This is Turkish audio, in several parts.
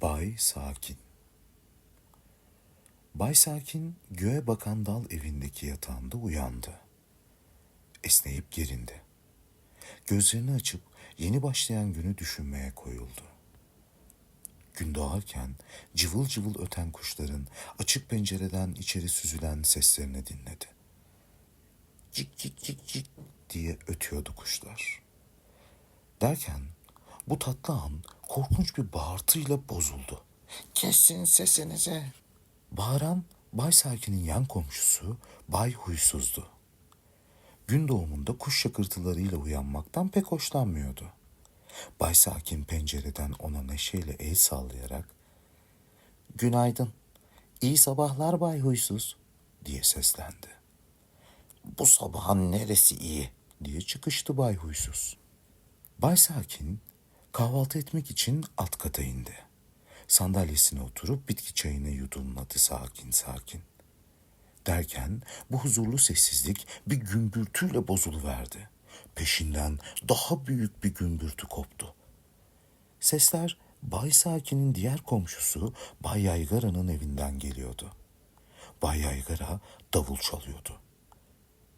Bay Sakin Bay Sakin göğe bakan dal evindeki yatağında uyandı. Esneyip gerindi. Gözlerini açıp yeni başlayan günü düşünmeye koyuldu. Gün doğarken cıvıl cıvıl öten kuşların açık pencereden içeri süzülen seslerini dinledi. Cik cik cik cik diye ötüyordu kuşlar. Derken bu tatlı an korkunç bir bağırtıyla bozuldu. Kesin sesinizi. Bağıran Bay Sakin'in yan komşusu Bay Huysuz'du. Gün doğumunda kuş şakırtılarıyla uyanmaktan pek hoşlanmıyordu. Bay Sakin pencereden ona neşeyle el sallayarak ''Günaydın, iyi sabahlar Bay Huysuz'' diye seslendi. ''Bu sabahın neresi iyi?'' diye çıkıştı Bay Huysuz. Bay Sakin kahvaltı etmek için alt kata indi. Sandalyesine oturup bitki çayını yudumladı sakin sakin. Derken bu huzurlu sessizlik bir gümbürtüyle bozuluverdi. Peşinden daha büyük bir gümbürtü koptu. Sesler Bay Sakin'in diğer komşusu Bay Yaygara'nın evinden geliyordu. Bay Yaygara davul çalıyordu.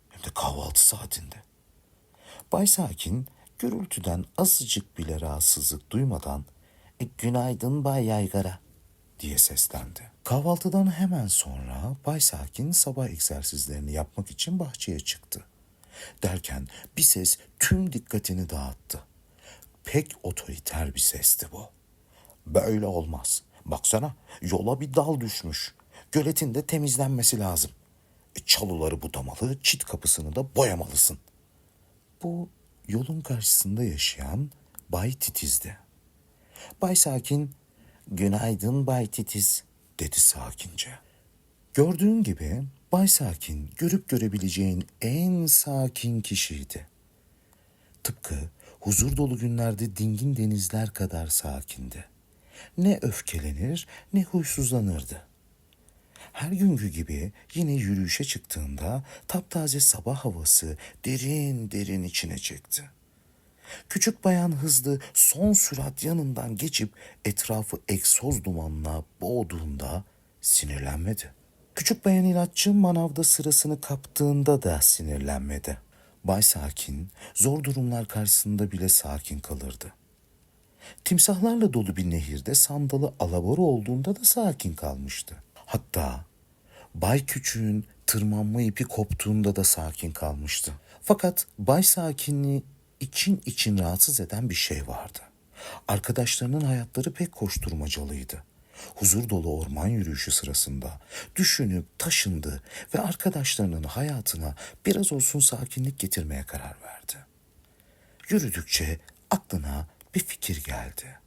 Hem de kahvaltı saatinde. Bay Sakin gürültüden azıcık bile rahatsızlık duymadan "E, günaydın Bay Yaygara diye seslendi. Kahvaltıdan hemen sonra Bay Sakin sabah egzersizlerini yapmak için bahçeye çıktı. Derken bir ses tüm dikkatini dağıttı. Pek otoriter bir sesti bu. Böyle olmaz. Baksana yola bir dal düşmüş. Göletin de temizlenmesi lazım. E, çalıları budamalı, çit kapısını da boyamalısın. Bu yolun karşısında yaşayan Bay Titiz'di. Bay Sakin, günaydın Bay Titiz dedi sakince. Gördüğün gibi Bay Sakin görüp görebileceğin en sakin kişiydi. Tıpkı huzur dolu günlerde dingin denizler kadar sakindi. Ne öfkelenir ne huysuzlanırdı. Her günkü gibi yine yürüyüşe çıktığında taptaze sabah havası derin derin içine çekti. Küçük bayan hızlı son sürat yanından geçip etrafı egzoz dumanla boğduğunda sinirlenmedi. Küçük bayan inatçı manavda sırasını kaptığında da sinirlenmedi. Bay Sakin zor durumlar karşısında bile sakin kalırdı. Timsahlarla dolu bir nehirde sandalı alabora olduğunda da sakin kalmıştı. Hatta Bay Küçük'ün tırmanma ipi koptuğunda da sakin kalmıştı. Fakat Bay Sakin'i için için rahatsız eden bir şey vardı. Arkadaşlarının hayatları pek koşturmacalıydı. Huzur dolu orman yürüyüşü sırasında düşünüp taşındı ve arkadaşlarının hayatına biraz olsun sakinlik getirmeye karar verdi. Yürüdükçe aklına bir fikir geldi.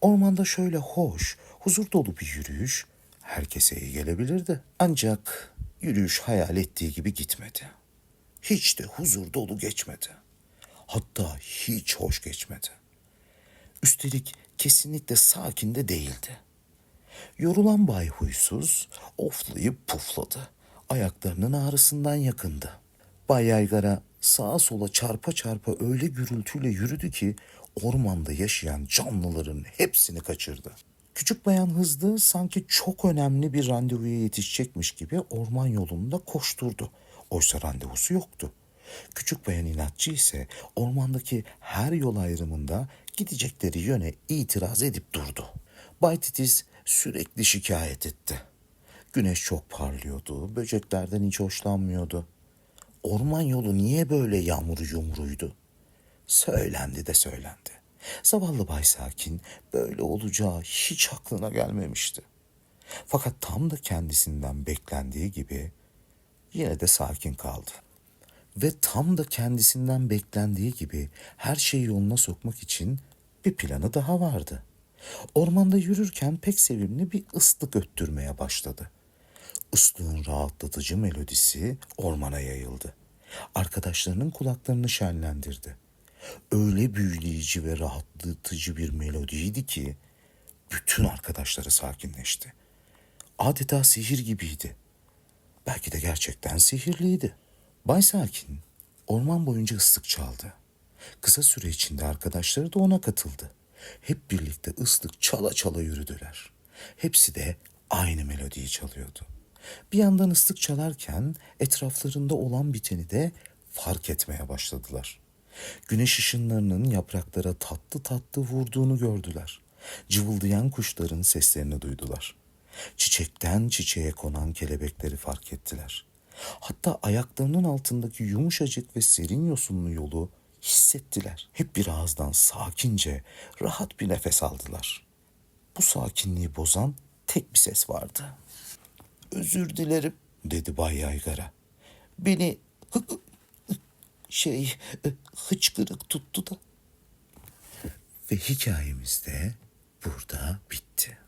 Ormanda şöyle hoş, huzur dolu bir yürüyüş herkese iyi gelebilirdi. Ancak yürüyüş hayal ettiği gibi gitmedi. Hiç de huzur dolu geçmedi. Hatta hiç hoş geçmedi. Üstelik kesinlikle sakin de değildi. Yorulan Bay Huysuz oflayıp pufladı. Ayaklarının ağrısından yakındı. Bay Yaygara sağa sola çarpa çarpa öyle gürültüyle yürüdü ki ormanda yaşayan canlıların hepsini kaçırdı. Küçük bayan hızlı sanki çok önemli bir randevuya yetişecekmiş gibi orman yolunda koşturdu. Oysa randevusu yoktu. Küçük bayan inatçı ise ormandaki her yol ayrımında gidecekleri yöne itiraz edip durdu. Bay Titiz sürekli şikayet etti. Güneş çok parlıyordu, böceklerden hiç hoşlanmıyordu. Orman yolu niye böyle yağmuru yumruydu? Söylendi de söylendi. Zavallı Bay Sakin böyle olacağı hiç aklına gelmemişti. Fakat tam da kendisinden beklendiği gibi yine de sakin kaldı. Ve tam da kendisinden beklendiği gibi her şeyi yoluna sokmak için bir planı daha vardı. Ormanda yürürken pek sevimli bir ıslık öttürmeye başladı. Islığın rahatlatıcı melodisi ormana yayıldı. Arkadaşlarının kulaklarını şenlendirdi. Öyle büyüleyici ve rahatlatıcı bir melodiydi ki bütün arkadaşları sakinleşti. Adeta sihir gibiydi. Belki de gerçekten sihirliydi. Bay Sakin orman boyunca ıslık çaldı. Kısa süre içinde arkadaşları da ona katıldı. Hep birlikte ıslık çala çala yürüdüler. Hepsi de aynı melodiyi çalıyordu. Bir yandan ıslık çalarken etraflarında olan biteni de fark etmeye başladılar. Güneş ışınlarının yapraklara tatlı tatlı vurduğunu gördüler. Cıvıldayan kuşların seslerini duydular. Çiçekten çiçeğe konan kelebekleri fark ettiler. Hatta ayaklarının altındaki yumuşacık ve serin yosunlu yolu hissettiler. Hep bir ağızdan sakince, rahat bir nefes aldılar. Bu sakinliği bozan tek bir ses vardı. Özür dilerim dedi Bay Yaygara. Beni hı- hı- şey e, hıçkırık tuttu da. Ve hikayemiz de burada bitti.